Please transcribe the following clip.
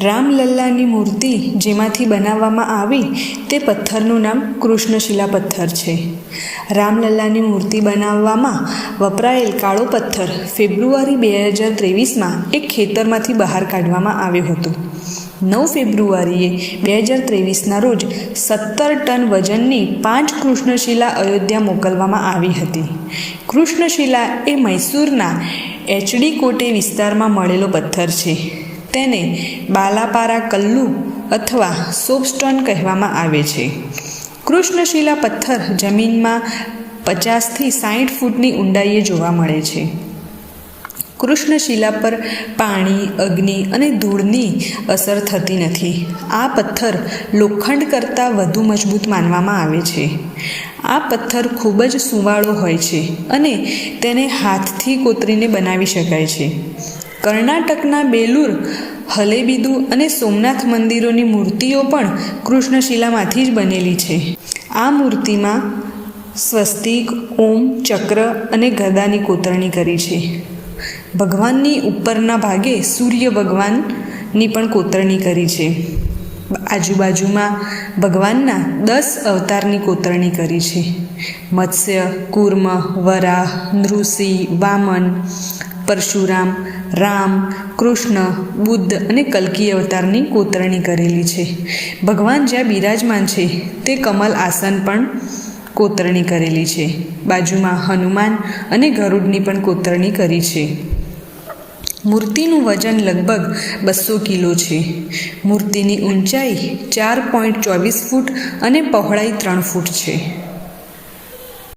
રામલલ્લાની મૂર્તિ જેમાંથી બનાવવામાં આવી તે પથ્થરનું નામ કૃષ્ણશિલા પથ્થર છે. રામલલ્લાની મૂર્તિ બનાવવામાં વપરાયેલ કાળો પથ્થર ફેબ્રુઆરી બે હજાર ત્રેવીસમાં એક ખેતરમાંથી બહાર કાઢવામાં આવ્યો હતો. નવ ફેબ્રુઆરીએ બે હજાર ત્રેવીસના રોજ સત્તર ટન વજનની પાંચ કૃષ્ણશિલા અયોધ્યા મોકલવામાં આવી હતી. કૃષ્ણશિલા એ મૈસૂરના એચડી કોટે વિસ્તારમાં મળેલો પથ્થર છે. તેને બાલાપારા કલ્લુ અથવા સોપસ્ટોન કહેવામાં આવે છે. કૃષ્ણશિલા પથ્થર જમીનમાં પચાસથી સાઠ ફૂટની ઊંડાઈએ જોવા મળે છે. કૃષ્ણશિલા પર પાણી, અગ્નિ અને ધૂળની અસર થતી નથી. આ પથ્થર લોખંડ કરતાં વધુ મજબૂત માનવામાં આવે છે. આ પથ્થર ખૂબ જ સુંવાળો હોય છે અને તેને હાથથી કોતરીને બનાવી શકાય છે. કર્ણાટકના બેલુર, હલેબીદુ અને સોમનાથ મંદિરોની મૂર્તિઓ પણ કૃષ્ણશિલામાંથી જ બનેલી છે. આ મૂર્તિમાં સ્વસ્તિક, ઓમ, ચક્ર અને ગદાની કોતરણી કરી છે. ભગવાનની ઉપરના ભાગે સૂર્ય ભગવાનની પણ કોતરણી કરી છે. આજુબાજુમાં ભગવાનના દસ અવતારની કોતરણી કરી છે. મત્સ્ય, કૂર્મ, વરાહ, નૃસિંહ, વામન, પરશુરામ, રામ, કૃષ્ણ, બુદ્ધ અને કલ્કી અવતારની કોતરણી કરેલી છે. ભગવાન જ્યાં બિરાજમાન છે, તે કમલ આસન પણ કોતરણી કરેલી છે. બાજુમાં હનુમાન અને ગરુડની પણ કોતરણી કરી છે. મૂર્તિનું વજન લગભગ બસો કિલો છે. મૂર્તિની ઊંચાઈ ચાર પોઈન્ટ ચોવીસ ફૂટ અને પહોળાઈ ત્રણ ફૂટ છે.